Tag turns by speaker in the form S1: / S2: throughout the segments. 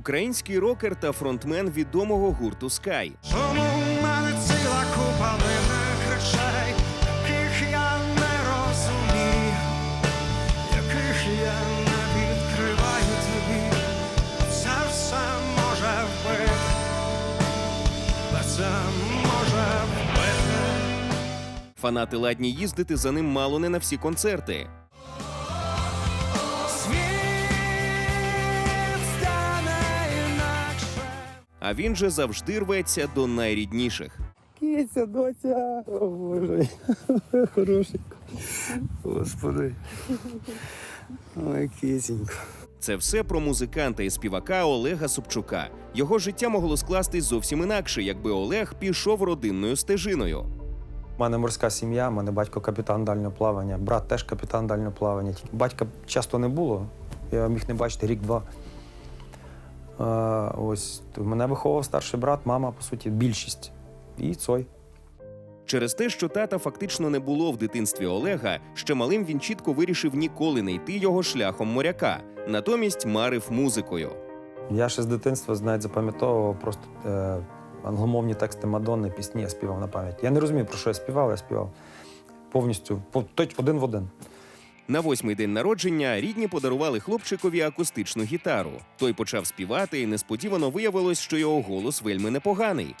S1: Український рокер та фронтмен відомого гурту Sky.
S2: Тому в мене ціла купа дивних речей, яких я не розумію, яких я не відкриваю тобі. Це все може вбити, це може вбити.
S1: Фанати ладні їздити за ним мало не на всі концерти. А він же завжди рветься до найрідніших.
S3: Киця, доця. О, Боже. Хорошенько. Господи. Ой, кисенько.
S1: Це все про музиканта і співака Олега Собчука. Його життя могло скластись зовсім інакше, якби Олег пішов родинною стежиною.
S4: У мене морська сім'я, у мене батько капітан дальнього плавання, брат теж капітан дальнього плавання. Батька часто не було. Я міг не бачити рік-два. Ось мене виховував старший брат, мама, по суті, більшість. І цой.
S1: Через те, що тата фактично не було в дитинстві Олега, ще малим він чітко вирішив ніколи не йти його шляхом моряка, натомість марив музикою.
S4: Я ще з дитинства навіть запам'ятовував просто е, англомовні тексти Мадонни, пісні я співав на пам'ять. Я не розумію, про що я співав, я співав повністю один в один.
S1: На восьмий день народження рідні подарували хлопчикові акустичну гітару. Той почав співати, і несподівано виявилось, що його голос вельми непоганий.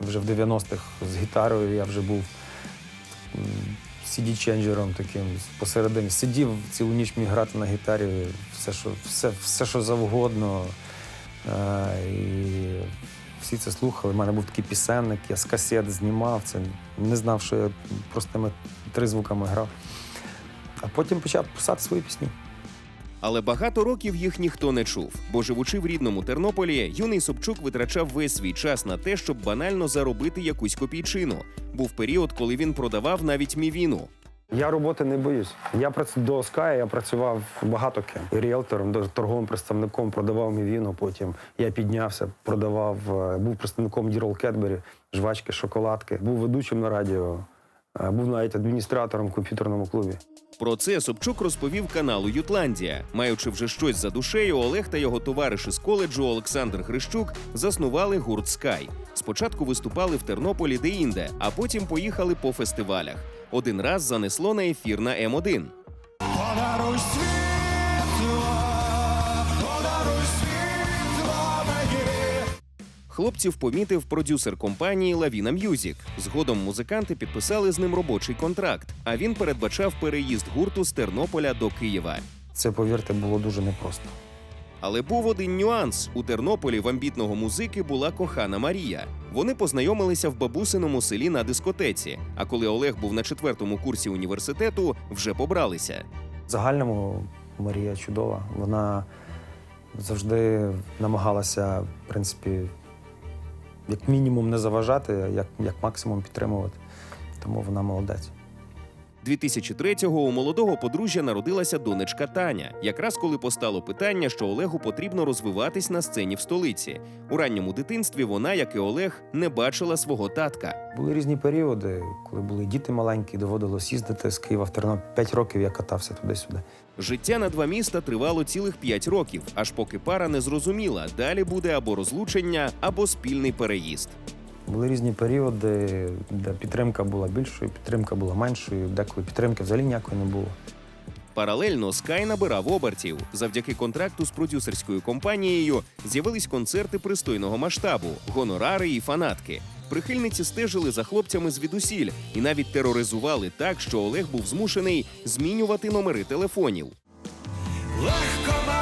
S4: Вже в 90-х з гітарою я вже був CD-ченджером таким посередині. Сидів цілу ніч міг грати на гітарі, все, що, все, все, що завгодно. Е, і всі це слухали. У мене був такий пісенник, я з касет знімав це. Не знав, що я простими тризвуками грав. А потім почав писати свої пісні.
S1: Але багато років їх ніхто не чув, бо живучи в рідному Тернополі, юний Собчук витрачав весь свій час на те, щоб банально заробити якусь копійчину. Був період, коли він продавав навіть мівіну.
S4: Я роботи не боюсь. Я працю до Sky я працював багато ким. І ріелтором, торговим представником, продавав мівіну. Потім я піднявся, продавав, е, був представником Дірол Кетбері, жвачки, шоколадки, був ведучим на радіо, був навіть адміністратором в комп'ютерному клубі.
S1: Про це Собчук розповів каналу Ютландія. Маючи вже щось за душею, Олег та його товариш із коледжу Олександр Хрищук заснували гурт Скай. Спочатку виступали в Тернополі де-інде, а потім поїхали по фестивалях. Один раз занесло на ефір на М1. Хлопців помітив продюсер компанії Лавіна М'юзік. Згодом музиканти підписали з ним робочий контракт, а він передбачав переїзд гурту з Тернополя до Києва.
S4: Це, повірте, було дуже непросто.
S1: Але був один нюанс: у Тернополі в амбітного музики була кохана Марія. Вони познайомилися в бабусиному селі на дискотеці. А коли Олег був на четвертому курсі університету, вже побралися.
S4: В загальному Марія чудова. Вона завжди намагалася, в принципі, як мінімум не заважати, а як, як максимум підтримувати. Тому вона молодець.
S1: 2003-го у молодого подружжя народилася донечка Таня, якраз коли постало питання, що Олегу потрібно розвиватись на сцені в столиці. У ранньому дитинстві вона, як і Олег, не бачила свого татка.
S4: Були різні періоди, коли були діти маленькі, доводилось їздити з Києва в Тернопіль. П'ять років я катався туди-сюди.
S1: Життя на два міста тривало цілих п'ять років, аж поки пара не зрозуміла, далі буде або розлучення, або спільний переїзд.
S4: Були різні періоди, де підтримка була більшою, підтримка була меншою, деколи підтримки взагалі ніякої не було.
S1: Паралельно Скай набирав обертів. Завдяки контракту з продюсерською компанією з'явились концерти пристойного масштабу, гонорари і фанатки. Прихильниці стежили за хлопцями звідусіль і навіть тероризували так, що Олег був змушений змінювати номери телефонів.
S2: Легковажне.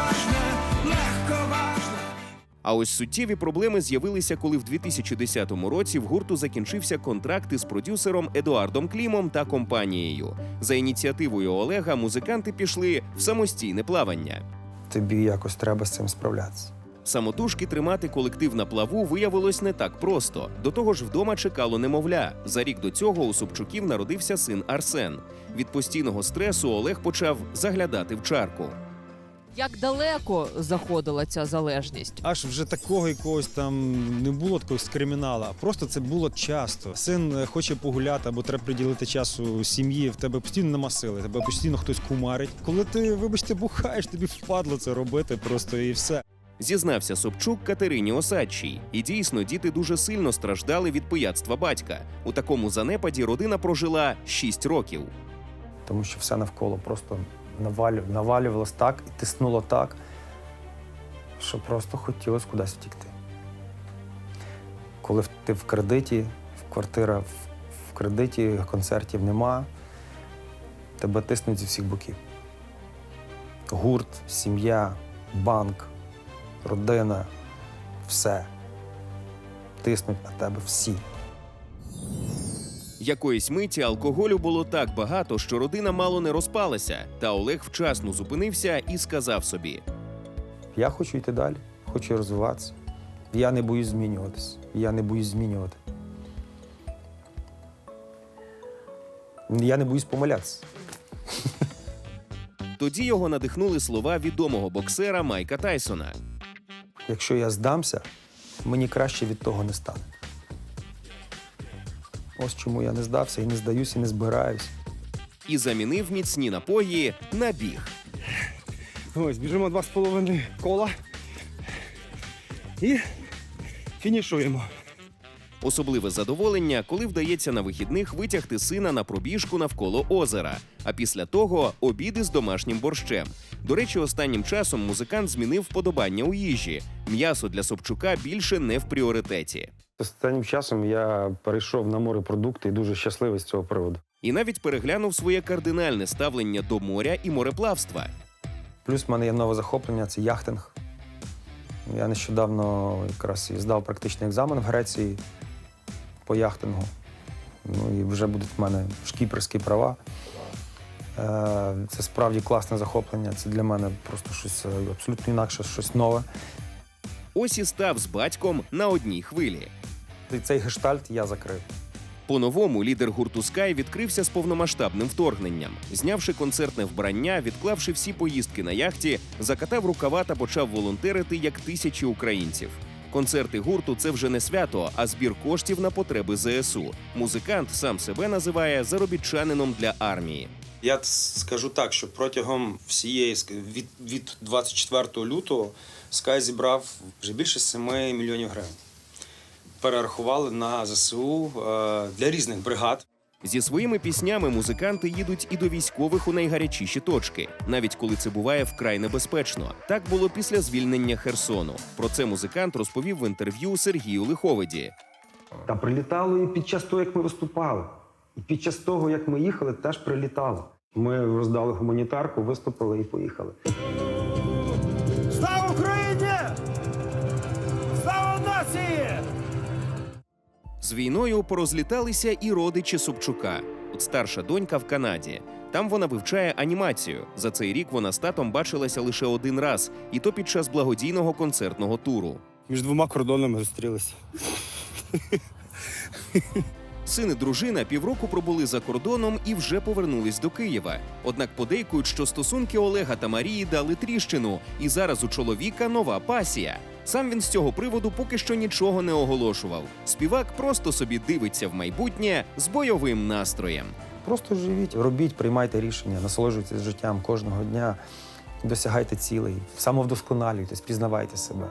S1: А ось суттєві проблеми з'явилися, коли в 2010 році в гурту закінчився контракт із продюсером Едуардом Клімом та компанією. За ініціативою Олега музиканти пішли в самостійне плавання.
S4: Тобі якось треба з цим справлятися.
S1: Самотужки тримати колектив на плаву виявилось не так просто. До того ж, вдома чекало немовля. За рік до цього у Собчуків народився син Арсен. Від постійного стресу Олег почав заглядати в чарку.
S5: Як далеко заходила ця залежність?
S6: Аж вже такого якогось там не було такого з кримінала. Просто це було часто. Син е, хоче погуляти або треба приділити часу сім'ї. В тебе постійно нема сили, тебе постійно хтось кумарить. Коли ти, вибачте, бухаєш, тобі впадло це робити просто і все.
S1: Зізнався Собчук Катерині Осадчій. І дійсно, діти дуже сильно страждали від пияцтва батька. У такому занепаді родина прожила 6 років.
S4: тому що все навколо просто навалю, навалювалось так і тиснуло так, що просто хотілося кудись втікти. Коли ти в кредиті, в квартира в кредиті, концертів нема, тебе тиснуть зі всіх боків. Гурт, сім'я, банк, родина, все. Тиснуть на тебе всі.
S1: Якоїсь миті алкоголю було так багато, що родина мало не розпалася. Та Олег вчасно зупинився і сказав собі:
S4: Я хочу йти далі, хочу розвиватися. Я не боюсь змінюватися. Я не боюсь змінювати. Я не боюсь помилятися.
S1: тоді його надихнули слова відомого боксера Майка Тайсона.
S4: Якщо я здамся, мені краще від того не стане. Ось чому я не здався і не здаюсь, і не збираюсь.
S1: і замінив міцні напої на біг.
S3: Ось, біжимо два з половиною кола. І фінішуємо.
S1: Особливе задоволення, коли вдається на вихідних витягти сина на пробіжку навколо озера, а після того обіди з домашнім борщем. До речі, останнім часом музикант змінив вподобання у їжі. М'ясо для Собчука більше не в пріоритеті.
S4: Останнім часом я перейшов на морепродукти і дуже щасливий з цього приводу.
S1: І навіть переглянув своє кардинальне ставлення до моря і мореплавства.
S4: Плюс в мене є нове захоплення це яхтинг. Я нещодавно якраз і здав практичний екзамен в Греції по яхтингу. Ну і вже будуть в мене шкіперські права. Е, Це справді класне захоплення. Це для мене просто щось е, абсолютно інакше, щось нове.
S1: Ось і став з батьком на одній хвилі.
S4: І цей гештальт я закрив.
S1: По-новому лідер гурту Sky відкрився з повномасштабним вторгненням. Знявши концертне вбрання, відклавши всі поїздки на яхті, закатав рукава та почав волонтерити як тисячі українців. Концерти гурту це вже не свято, а збір коштів на потреби ЗСУ. Музикант сам себе називає заробітчанином для армії.
S7: Я скажу так, що протягом всієї від, від 24 лютого Sky зібрав вже більше 7 мільйонів гривень. Перерахували на ЗСУ е, для різних бригад.
S1: Зі своїми піснями музиканти їдуть і до військових у найгарячіші точки, навіть коли це буває вкрай небезпечно. Так було після звільнення Херсону. Про це музикант розповів в інтерв'ю Сергію Лиховиді.
S4: Та прилітало і під час того, як ми виступали. І під час того, як ми їхали, теж прилітало. Ми роздали гуманітарку, виступили і поїхали.
S1: З війною порозліталися і родичі Собчука. От старша донька в Канаді. Там вона вивчає анімацію. За цей рік вона з татом бачилася лише один раз, і то під час благодійного концертного туру.
S3: Між двома кордонами зустрілися.
S1: Син і дружина півроку пробули за кордоном і вже повернулись до Києва. Однак подейкують, що стосунки Олега та Марії дали тріщину, і зараз у чоловіка нова пасія. Сам він з цього приводу поки що нічого не оголошував. Співак просто собі дивиться в майбутнє з бойовим настроєм.
S4: Просто живіть, робіть, приймайте рішення, насолоджуйтесь життям кожного дня, досягайте цілей, самовдосконалюйтесь, пізнавайте себе.